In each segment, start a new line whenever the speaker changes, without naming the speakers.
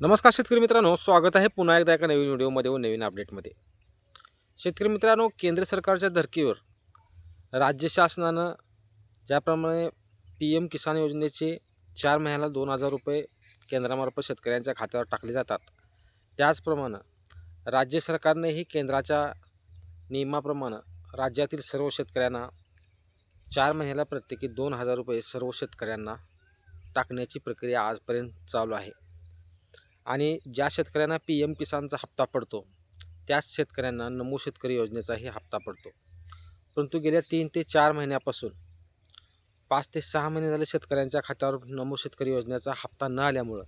नमस्कार शेतकरी मित्रांनो स्वागत आहे पुन्हा एकदा एका नवीन व्हिडिओमध्ये व नवीन अपडेटमध्ये. शेतकरी मित्रांनो केंद्र सरकारच्या धर्तीवर राज्य शासनानं ज्याप्रमाणे पी एम किसान योजनेचे चार महिन्याला दोन हजार रुपये केंद्रामार्फत शेतकऱ्यांच्या खात्यावर टाकले जातात. त्याचप्रमाणे राज्य सरकारनेही केंद्राच्या नियमाप्रमाणे राज्यातील सर्व शेतकऱ्यांना चार महिन्याला प्रत्येकी दोन हजार रुपये सर्व शेतकऱ्यांना टाकण्याची प्रक्रिया आजपर्यंत चालू आहे. आणि ज्या शेतकऱ्यांना पी एम किसानचा हप्ता पडतो त्याच शेतकऱ्यांना नमो शेतकरी योजनेचाही हप्ता पडतो. परंतु गेल्या तीन ते चार महिन्यापासून पाच ते सहा महिने झाले शेतकऱ्यांच्या खात्यावर नमो शेतकरी योजनेचा हप्ता न आल्यामुळं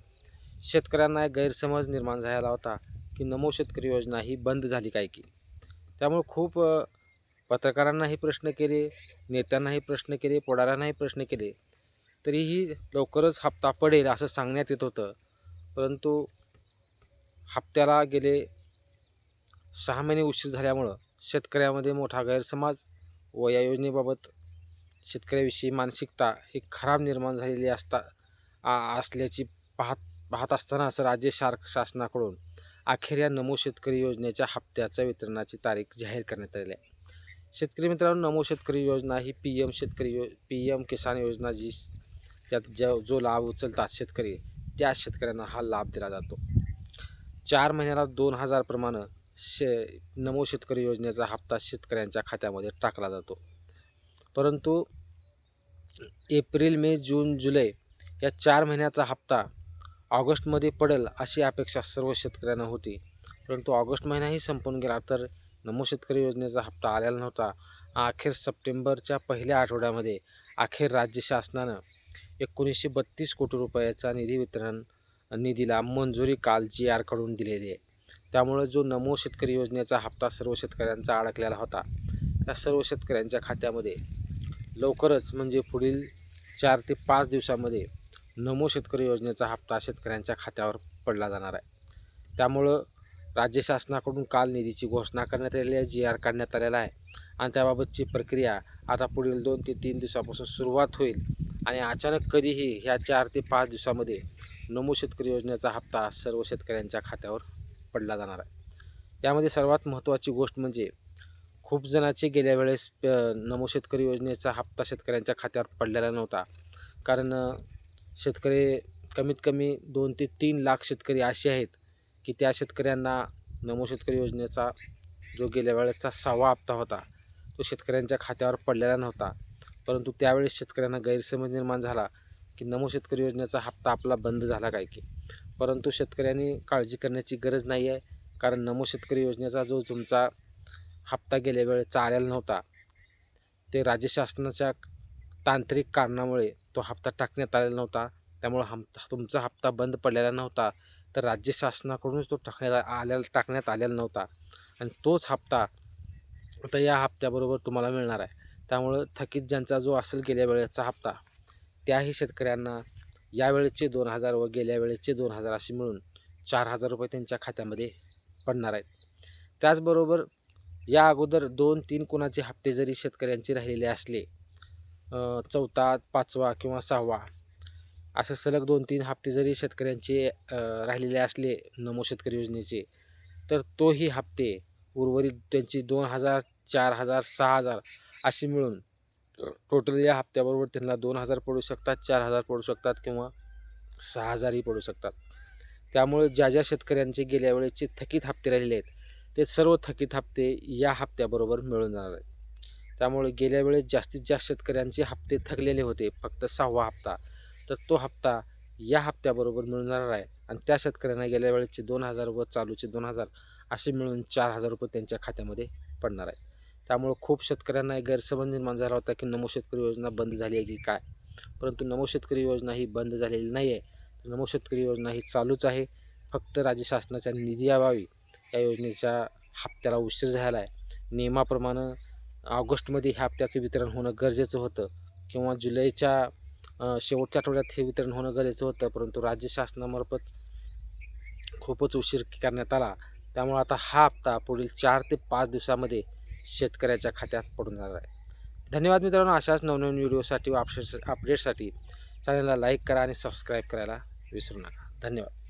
शेतकऱ्यांना एक गैरसमज निर्माण झाला होता की नमो शेतकरी योजना ही बंद झाली काय की. त्यामुळे खूप पत्रकारांनाही प्रश्न केले नेत्यांनाही प्रश्न केले पुढाऱ्यांनाही प्रश्न केले तरीही लवकरच हप्ता पडेल असं सांगण्यात येत होतं. परंतु हप्त्याला गेले सहा महिने उशीर झाल्यामुळं शेतकऱ्यामध्ये मोठा गैरसमज व या योजनेबाबत शेतकऱ्याविषयी मानसिकता ही खराब निर्माण झालेली असता आ- असल्याची पाहत पाहत असताना असं राज्य शार शासनाकडून अखेर या नमो शेतकरी योजनेच्या हप्त्याच्या वितरणाची तारीख जाहीर करण्यात आलेली आहे. शेतकरी मित्रांनो नमो शेतकरी योजना ही पी एम शेतकरी यो पी एम किसान योजना जी ज्यात जो जो लाभ उचलतात शेतकरी त्या शेतकऱ्यांना हा लाभ दिला जातो. चार महिन्याला दोन हजारप्रमाणे शे नमो शेतकरी योजनेचा हप्ता शेतकऱ्यांच्या खात्यामध्ये टाकला जातो. परंतु एप्रिल मे जून जुलै या चार महिन्याचा हप्ता ऑगस्टमध्ये पडेल अशी अपेक्षा सर्व शेतकऱ्यांना होती. परंतु ऑगस्ट महिनाही संपून गेला तर नमो शेतकरी योजनेचा हप्ता आलेला नव्हता. अखेर सप्टेंबरच्या पहिल्या आठवड्यामध्ये अखेर राज्य शासनानं एकोणीसशे बत्तीस कोटी रुपयाचा निधी वितरण निधीला मंजुरी काल जी आरकडून दिलेली आहे. त्यामुळं जो नमो शेतकरी योजनेचा हप्ता सर्व शेतकऱ्यांचा अडकलेला होता त्या सर्व शेतकऱ्यांच्या खात्यामध्ये लवकरच म्हणजे पुढील चार ते पाच दिवसामध्ये नमो शेतकरी योजनेचा हप्ता शेतकऱ्यांच्या खात्यावर पडला जाणार आहे. त्यामुळं राज्य शासनाकडून काल निधीची घोषणा करण्यात आलेली आहे जी आर काढण्यात आलेला आहे. आणि त्याबाबतची प्रक्रिया आता पुढील दोन ते तीन दिवसापासून सुरुवात होईल. आणि अचानक कधीही ह्या चार ते पाच दिवसामध्ये नमो शेतकरी योजनेचा हप्ता सर्व शेतकऱ्यांच्या खात्यावर पडला जाणार आहे. त्यामध्ये सर्वात महत्त्वाची गोष्ट म्हणजे खूप जणांचे गेल्या वेळेस नमो शेतकरी योजनेचा हप्ता शेतकऱ्यांच्या खात्यावर पडलेला नव्हता. कारण शेतकरी कमीत कमी दोन ते तीन लाख शेतकरी असे आहेत की त्या शेतकऱ्यांना नमो शेतकरी योजनेचा जो गेल्या वेळेचा सहावा हप्ता होता तो शेतकऱ्यांच्या खात्यावर पडलेला नव्हता. परंतु त्यावेळेस शेतकऱ्यांना गैरसमज निर्माण झाला की नमो शेतकरी योजनेचा हप्ता आपला बंद झाला काय की. परंतु शेतकऱ्यांनी काळजी करण्याची गरज नाही आहे कारण नमो शेतकरी योजनेचा जो तुमचा हप्ता गेल्या वेळेचा आलेला नव्हता ते राज्य शासनाच्या तांत्रिक कारणामुळे तो हप्ता टाकण्यात आलेला नव्हता. त्यामुळं हम तुमचा हप्ता बंद पडलेला नव्हता तर राज्य शासनाकडूनच तो टाकण्यात आलेला टाकण्यात आलेला नव्हता. आणि तोच हप्ता आता या हप्त्याबरोबर तुम्हाला मिळणार आहे. त्यामुळं थकीत ज्यांचा जो असेल गेल्या वेळेचा हप्ता त्याही शेतकऱ्यांना या वेळेचे दोन हजार व गेल्या वेळेचे दोन हजार असे मिळून चार हजार रुपये त्यांच्या खात्यामध्ये पडणार आहेत. त्याचबरोबर या अगोदर दोन तीन कुणाचे हप्ते जरी शेतकऱ्यांचे राहिलेले असले चौथा पाचवा किंवा सहावा असं सलग दोन तीन हप्ते जरी शेतकऱ्यांचे राहिलेले असले नमो शेतकरी योजनेचे तर तोही हप्ते उर्वरित त्यांची दोन हजार चार हजार सहा हजार अशी मिळून टोटल या हप्त्याबरोबर त्यांना दोन हजार पडू शकतात चार हजार पडू शकतात किंवा सहा हजारही पडू शकतात. त्यामुळे ज्या ज्या शेतकऱ्यांचे गेल्या वेळेचे थकीत हप्ते राहिलेले आहेत ते सर्व थकीत हप्ते या हप्त्याबरोबर मिळून जाणार आहेत. त्यामुळे गेल्या वेळेस जास्तीत जास्त शेतकऱ्यांचे हप्ते थकलेले होते फक्त सहावा हप्ता. तर तो हप्ता या हप्त्याबरोबर मिळून जाणार आहे आणि त्या शेतकऱ्यांना गेल्या वेळेचे दोन हजार व चालूचे दोन हजार असे मिळून चार हजार रुपये त्यांच्या खात्यामध्ये पडणार आहे. त्यामुळं खूप शेतकऱ्यांना एक गैरसमज निर्माण झाला होता की नमो शेतकरी योजना बंद झाली आहे की काय? परंतु नमो शेतकरी योजना ही बंद झालेली नाही आहे. नमो शेतकरी योजना ही चालूच आहे. फक्त राज्य शासनाच्या निधी अभावी या योजनेच्या हप्त्याला उशीर झाला आहे. नियमाप्रमाणे ऑगस्टमध्ये ह्या हप्त्याचं वितरण होणं गरजेचं होतं किंवा जुलैच्या शेवटच्या आठवड्यात हे वितरण होणं गरजेचं होतं. परंतु राज्य शासनामार्फत खूपच उशीर करण्यात आला. त्यामुळे आता हा हप्ता पुढील चार ते पाच दिवसामध्ये शेतकऱ्याच्या खात्यात पडून जाणार आहे. धन्यवाद मित्रांनो. अशाच नवनवीन व्हिडिओसाठी व अपडेट्स अपडेटसाठी चॅनलला लाईक करा आणि सबस्क्राईब करायला विसरू नका. धन्यवाद.